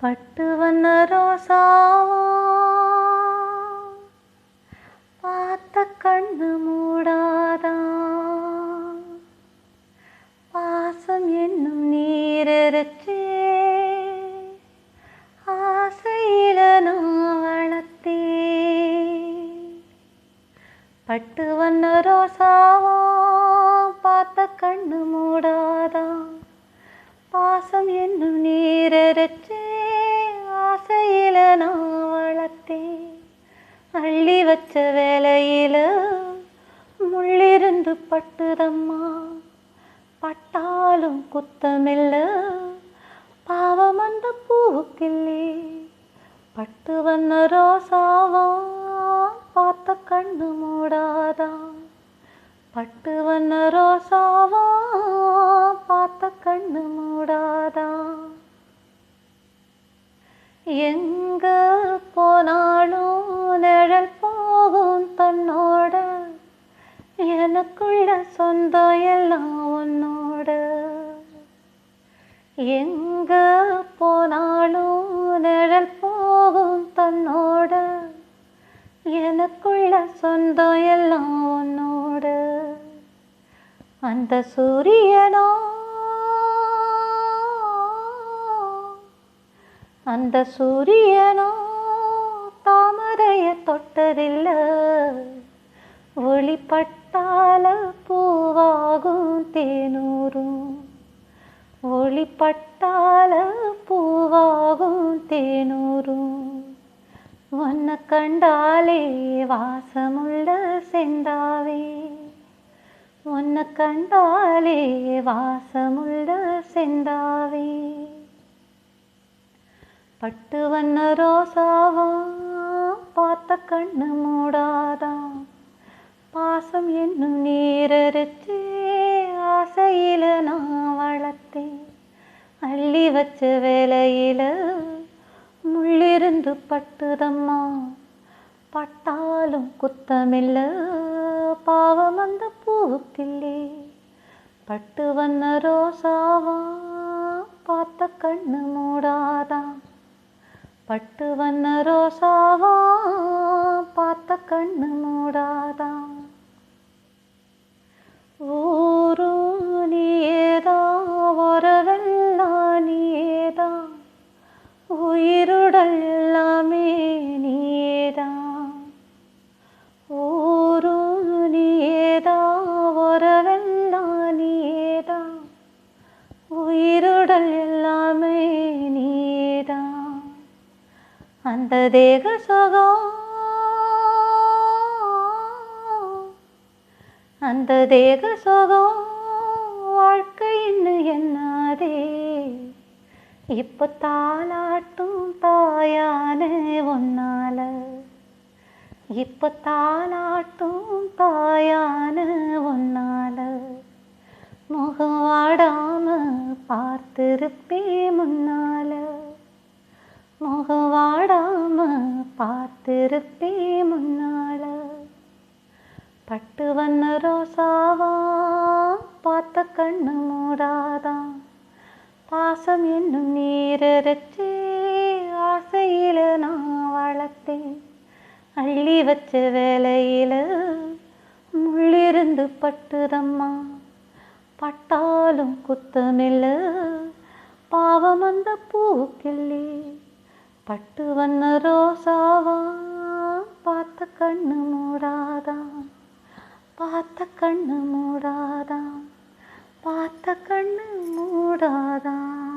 பட்டு வந்த ரோசாவா பார்த்த கண்ணு மூடாதா. பாசம் என்னும் நீரச்சே ஆசையில நான் வளர்த்தே. பட்டு வந்த ரோசாவா பார்த்த கண்ணு மூடாதா. பாசம் என்னும் நீரச்சே வச்ச வேலையில முள்ளிருந்து பட்டுதம்மா. பட்டாலும் குத்தமில்ல. பாவம் அந்த பூவுக்கில்லே பட்டு வண்ண ரோசாவான் பார்த்த கண்ணு மூடாதான் பட்டு வண்ண ரோசாவான் எனக்குள்ள எல்லாம் உன்னோட. எங்க போனாலும் நிழல் போகும் தன்னோட. எனக்குள்ள சொந்தம் எல்லாம் உன்னோட. அந்த சூரியனோ அந்த சூரியனோ தாமரைய தொட்டதில்லை. ஒளிப்பட்ட பூவாகும் தேனூரும். ஒளிப்பட்டால பூவாகும் தேனூரும். உன்னை கண்டாலே வாசமுள்ள செந்தாவே. உன்னை கண்டாலே வாசமுள்ள செந்தாவே. பட்டு வண்ண ரோசாவா பார்த்த கண்ணு மூடாதான் பாசம் என்னும் நீரறுத்து ஆசையில நான் வளர்த்தேன் அள்ளி வச்ச வேலையில முள்ளிருந்து பட்டுதம்மா. பட்டாலும் குத்தமில்ல பாவம் அந்த பூவுக்கில்லே. பட்டு வண்ண ரோசாவா பார்த்த கண்ணு மூடாதா. பட்டு வண்ண ரோசாவா பார்த்த கண்ணு மூடாதா. எல்லாமே நீதான் ஊரும் நீயேதா வரவெல்லாம் நீயேதா. உயிருடல் எல்லாமே நீதா அந்த தேக சுகம் அந்த தேக சுகம் வாழ்க்கை இப்போ தாளாட்டும் தாயானே ஒன்னால இப்போ தாளாட்டும் தாயான ஒன்னால முகம் வாடாம பார்த்திருப்பே முன்னால முகம் வாடாம பார்த்திருப்பே முன்னால பட்டு வண்ண ரோசாவா பார்த்த கண்ணு மூடாதான் பாசம் என்னும் நீரச்சே ஆசையில நான் வளர்த்தேன். அள்ளி வச்ச வேலையில முள்ளிருந்து பட்டுதம்மா. பட்டாலும் குத்தமில்ல பாவம் அந்த பூக்கில்லே பட்டு வந்த ரோசாவா பார்த்த கண்ணு மூடாதான் பார்த்த கண்ணு மூடாதான் பார்த்த கண்ணு மூடாதான்